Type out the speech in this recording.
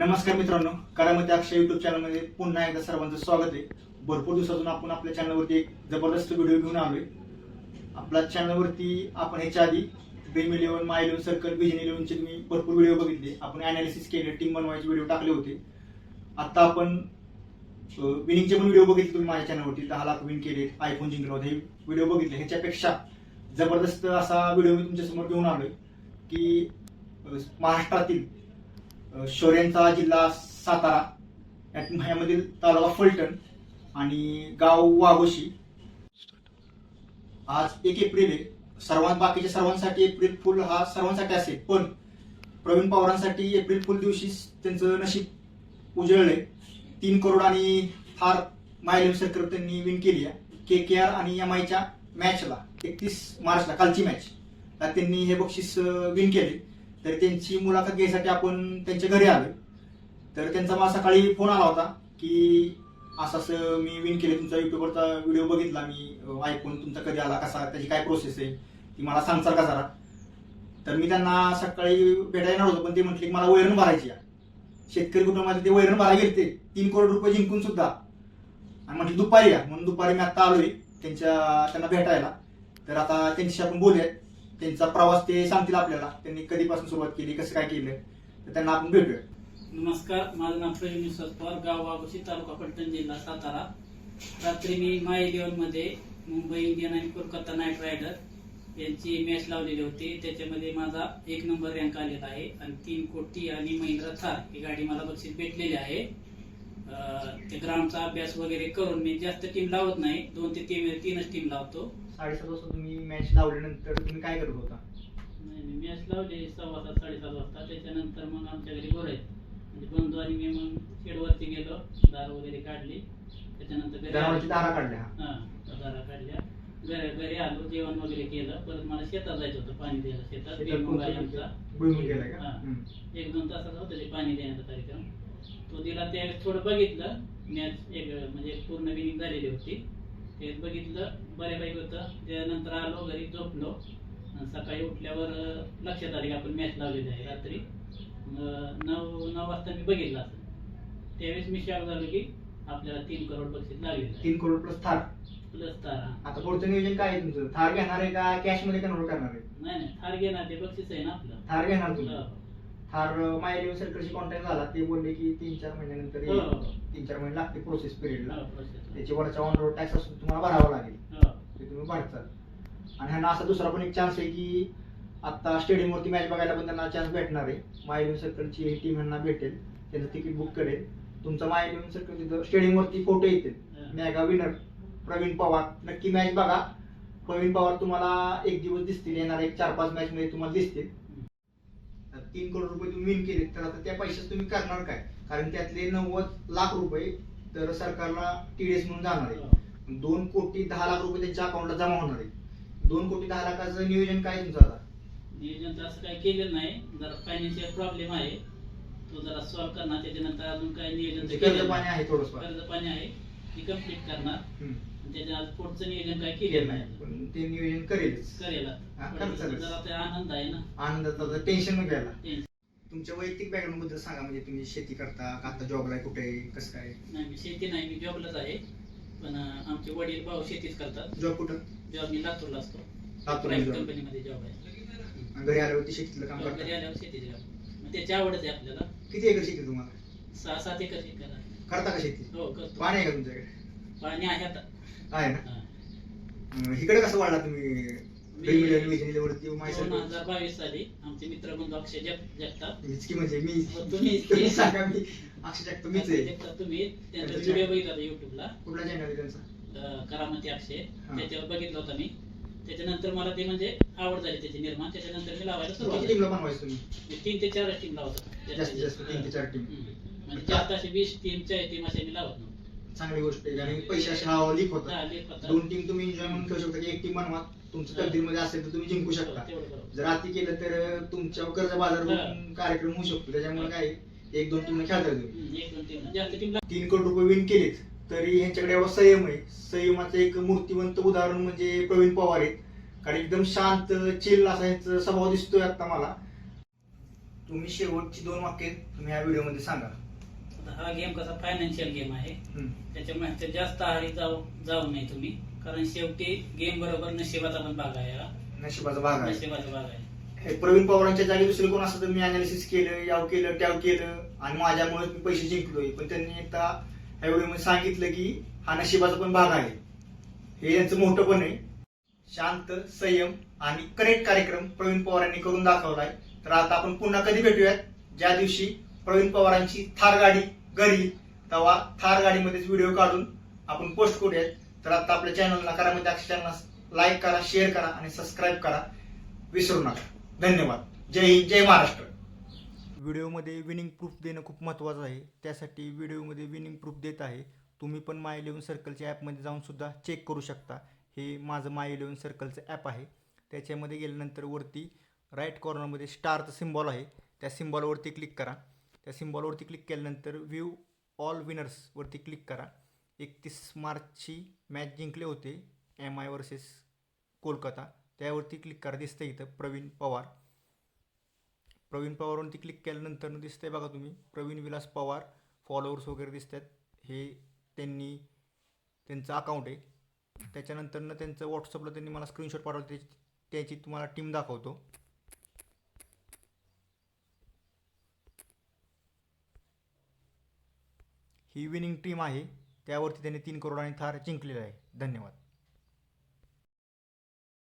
नमस्कार मित्रांनो करामती अक्षय युट्यूब चॅनलमध्ये पुन्हा एकदा सर्वांचं स्वागत आहे. भरपूर दिवसातून आपण आपल्या चॅनलवरती एक जबरदस्त व्हिडिओ घेऊन आलोय. आपल्या चॅनलवरती आपण ह्याच्या आधी Dream Eleven My Eleven Circle Vision इलेव्हनचे तुम्ही भरपूर व्हिडिओ बघितले. आपण अनालिसिस केले टीम बनवायचे व्हिडिओ टाकले होते. आता आपण विनिंगचे पण व्हिडिओ बघितले तुम्ही माझ्या चॅनलवरती दहा लाख विन केले आयफोन जिंकला हे व्हिडिओ बघितले. ह्याच्यापेक्षा जबरदस्त असा व्हिडिओ मी तुमच्यासमोर घेऊन आलोय की महाराष्ट्रातील अं, जिल्हा सातारा यात ह्यामधील तालुका फलटण आणि गाव वाघोशी. आज एक एप्रिल आहे. सर्वां बाकीच्या सर्वांसाठी एप्रिल फुल हा सर्वांसाठी असेल पण प्रवीण पवारांसाठी एप्रिल फुल दिवशी त्यांचं नशीब उजळले तीन करोड आणि फार मायलेम सरकार त्यांनी विन केली आहे. के के आर आणि एम आयच्या मॅचला एकतीस मार्चला कालची मॅच त्यांनी हे बक्षीस विन केले. तर त्यांची मुलाखत घ्यायसाठी आपण त्यांच्या घरी आलो तर त्यांचा मला सकाळी फोन आला होता की असं असं मी विन केले तुमचा युट्यूबवरचा व्हिडिओ बघितला मी. ऐकून तुमचा कधी आला कसा त्याची काय प्रोसेस आहे? ती मला सांगचाल का जरा? तर मी त्यांना सकाळी भेटायला येणार होतो पण ते म्हटले की मला वैरण भरायची आहे. शेतकरी कुटुंबामध्ये ते वैरण भरायला गेले तीन करोड रुपये जिंकून सुद्धा. आणि म्हटलं दुपारी या. म्हणून दुपारी मी आता आलोय त्यांच्या त्यांना भेटायला. तर आता त्यांच्याशी आपण बोलूयात. त्यांचा प्रवास ते सांगतील आपल्याला. त्यांनी कधीपासून सुरुवात केली कसं काय केलं तर त्यांना आपण भेटूया. नमस्कार माझं नाव प्रवीण विश्वास पवार गाव वाघोशी तालुका पलटण जिल्हा सातारा. रात्री मी माय इलेव्हनमध्ये मुंबई इंडियन आणि कोलकाता नाईट रायडर यांची मॅच लावलेली होती. त्याच्यामध्ये माझा एक नंबर रँक आलेला आहे आणि तीन कोटी आणि महिंद्रा थार ही गाडी मला बक्षीस भेटलेली आहे. ते ग्राउंडचा अभ्यास वगैरे करून मी जास्त टीम लावत नाही. दोन ते तीन तीनच टीम लावतो. साडेसात वाजता तुम्ही मॅच लावल्यानंतर तुम्ही काय करत होता? मॅच लावली सव्वा सात साडेसात वाजता. त्याच्यानंतर मग आमच्या घरी गोर आहेत. म्हणजे बंधू आणि मी मग शेडवरती गेलो दार वगैरे काढली. त्याच्यानंतर घरी आलो. दारा काढल्या? हा दारा काढल्या. घरी घरी आलो जेवण वगैरे केलं. परत मला शेतात जायचं होतं पाणी द्यायला शेतात. शेतात भुईमुग आहे कोणतं आमचा. भुईमुग केलाय का? हा. हम्म. एक दोन तासाचा होतं ते पाणी देण्याचा कार्यक्रम. तो दिला ते थोडं बघितलं. मॅच एक म्हणजे पूर्ण विनिंग झालेली होती. ते बघितलं बऱ्यापैकी होतं. त्यानंतर आलो घरी झोपलो. सकाळी उठल्यावर लक्षात आले की आपण मॅच लावलेली आहे रात्री. नऊ नऊ वाजता मी बघितलं असं. त्यावेळेस मी शॉक झालो की आपल्याला तीन करोड बक्षीस लागलेलं आहे. तीन करोड प्लस थार. प्लस तारा आता पुढचं नियोजन काय आहे तुमचं? थार घेणार आहे का कॅशमध्ये कन्वर्ट करणार आहे? नाही नाही. थार घेणार ते बक्षीस आहे ना आपलं. थार घेणार तुम्ही. हो. थार मायलेव सर्कलशी कॉन्टॅक्ट झाला ते बोलले की तीन चार महिन्यानंतर येईल. तीन चार महिने लागते प्रोसेस पिरियडला. त्याची वरचा ऑन रोड टॅक्स असून तुम्हाला भरावा लागेल. ते तुम्ही भरचाल आणि ह्यांना असा दुसरा पण एक चान्स आहे की आता स्टेडियम वरती मॅच बघायला पण त्यांना चान्स भेटणार आहे मायलेव सर्कलची ही टीम यांना भेटेल त्यांचं तिकीट बुक करेल तुमचा मायलेव सर्कल तिथं स्टेडियम वरती फोटो येतील. मेगा विनर प्रवीण पवार नक्की मॅच बघा प्रवीण पवार तुम्हाला एक दिवस दिसतील येणार एक चार पाच मॅच मध्ये तुम्हाला दिसतील तीन करोड रुपये तुम्ही विन केले तर आता त्या पैशात तुम्ही करणार काय? कारण त्यातले नव्वद लाख रुपये तर सरकारला टीडीएस म्हणून जाणार. आहे दोन कोटी दहा लाख रुपये त्यांच्या अकाउंटला जमा होणार आहे दोन कोटी दहा लाखाचं नियोजन काय तुमचं आता? नियोजन तर असं काही केलेलं नाही. जरा फायनान्शियल प्रॉब्लेम आहे. तो जरा सॉल्व्ह करणार. त्याच्यानंतर अजून काही नियोजन म्हणजे कर्ज पाणी. आहे थोडंसं कर्ज पाणी आहे. ती कंप्लीट करणार. त्याच्या आज पुढचं नियोजन केलं केलेलं नाही. पण ते नियोजन करेलच. करेल. हा. जरा ते आनंद आहे ना. आनंदाचा टेन्शन घ्यायला. ते- तुमच्या वैयक्तिक बॅकग्राऊंडबद्दल सांगा म्हणजे तुम्ही शेती करता का आता जॉबला आहे कुठे आहे कसं काय? नाही मी शेती नाही मी जॉबलाच आहे. पण अं, आमचे वडील भाऊ शेतीच करतात. जॉब कुठं? जॉब मी लातूरला असतो. लातूरला प्रायव्हेट job. कंपनीमध्ये जॉब आहे. आणि घरी आल्यावरती शेतीतलं काम घरी करता? आल्यावर शेतीची जॉब मग त्याची आवडच आहे आपल्याला. किती एकर शेती तुम्हाला? सहा सात एकर शेती आहे. करता का शेती? हो करतो. पाणी आहे का तुमच्याकडे? पाणी आहे आता. आहे ना? हा. इकडे कसं वाढला तुम्ही? मी- वरती दोन हजार बावीस साली आमचे मित्र बंधू अक्षय जगताप. म्हणजे मी हो, तुम्ही- तुम्ही सांगा मी. अक्षय जगतो मीच अक्षय आहे जगताप तुम्ही. त्यांचा त्यांचं व्हिडिओ बघितला युट्यूबला कुठला चॅनल आहे त्यांचा? करामती अक्षय. हा. त्याच्यावर बघितलं होता मी. त्याच्यानंतर मला ते म्हणजे आवड झाली त्याची निर्माण. त्याच्यानंतर मी लावायला सुरुवात किती केली. टीमला बनवायचं तुम्ही? मी तीन ते चार टीम लावत होतो. जास्तीत जास्त तीन ते चार टीम हम्म. म्हणजे जास्त असे वीस टीम चाळीस टीम असे मी लावत नव्हतो. चांगली गोष्ट आहे. आणि पैसे असे हा लीक होतात. दोन टीम तुम्ही एन्जॉय म्हणून खेळू शकता की एक टीम बनवा. तुमचं तकदीरमध्ये असेल तर तुम्ही जिंकू शकता. जर अति केलं तर तुमच्यावर कर्ज बाजार कार्यक्रम होऊ शकतो. त्याच्यामुळे काय एक दोन टीम खेळता तुम्ही तीन करोड रुपये विन केलेत. तरी ह्यांच्याकडे एवढा संयम आहे. संयमाचं एक मूर्तिवंत उदाहरण म्हणजे प्रवीण पवार आहेत. कारण एकदम शांत चिल असा यांचा स्वभाव दिसतोय आता मला. तुम्ही शेवटची दोन वाक्य तुम्ही ह्या व्हिडिओमध्ये सांगा. हा गेम कसा फायनान्शियल गेम आहे. त्याच्यामुळे जास्त आहारी जाऊ जाऊ नये तुम्ही. कारण शेवटी गेम बरोबर नशिबाचा पण भाग आहे हा. नशिबाचा भाग आहे. नशिबाचा भाग आहे. हे प्रवीण पवारांच्या जागी दुसरे कोण असतं? तर मी अनालिसिस केलं याव केलं त्याव केलं. आणि माझ्यामुळे मी पैसे जिंकलोय. पण त्यांनी एकदा ह्या व्हिडिओमध्ये सांगितलं की हा नशिबाचा पण भाग आहे. हे यांचं मोठं पण आहे. शांत संयम आणि करेक्ट कार्यक्रम प्रवीण पवारांनी करून दाखवलाय. तर आता आपण पुन्हा कधी भेटूयात? ज्या दिवशी प्रवीण पवारांची थार गाडी घरी. तेव्हा थार गाडीमध्येच व्हिडिओ काढून आपण पोस्ट करूयात तर आता आपल्या चॅनलला करामध्ये चॅनलला लाईक करा म्हणजे शेअर करा आणि सबस्क्राईब करा. विसरू नका. धन्यवाद. जय हिंद जय महाराष्ट्र. व्हिडिओमध्ये विनिंग प्रूफ देणं खूप महत्त्वाचं आहे. त्यासाठी व्हिडिओमध्ये विनिंग प्रूफ देत आहे. तुम्ही पण माय इलेवन सर्कलच्या ॲपमध्ये जाऊनसुद्धा चेक करू शकता. हे माझं माय इलेवन सर्कलचं ॲप आहे. त्याच्यामध्ये गेल्यानंतर वरती राईट कॉर्नरमध्ये स्टारचं सिम्बॉल आहे. त्या सिम्बॉलवरती क्लिक करा. त्या सिम्बॉलवरती क्लिक केल्यानंतर व्ह्यू ऑल विनर्सवरती क्लिक करा. एकतीस मार्चची मॅच जिंकले होते एम आय वर्सेस कोलकाता. त्यावरती क्लिक करा. दिसतं इथं प्रवीण पवार. प्रवीण पवारवरती क्लिक केल्यानंतर आहे बघा तुम्ही प्रवीण विलास पवार फॉलोअर्स वगैरे दिसत आहेत हे त्यांनी त्यांचं अकाउंट आहे. त्याच्यानंतरनं त्यांचं व्हॉट्सअपला त्यांनी मला स्क्रीनशॉट पाठवलं. त्याची त्याची तुम्हाला टीम दाखवतो. ही विनिंग टीम आहे. त्यावरती त्यांनी तीन करोड आणि थार जिंकलेलं आहे. धन्यवाद.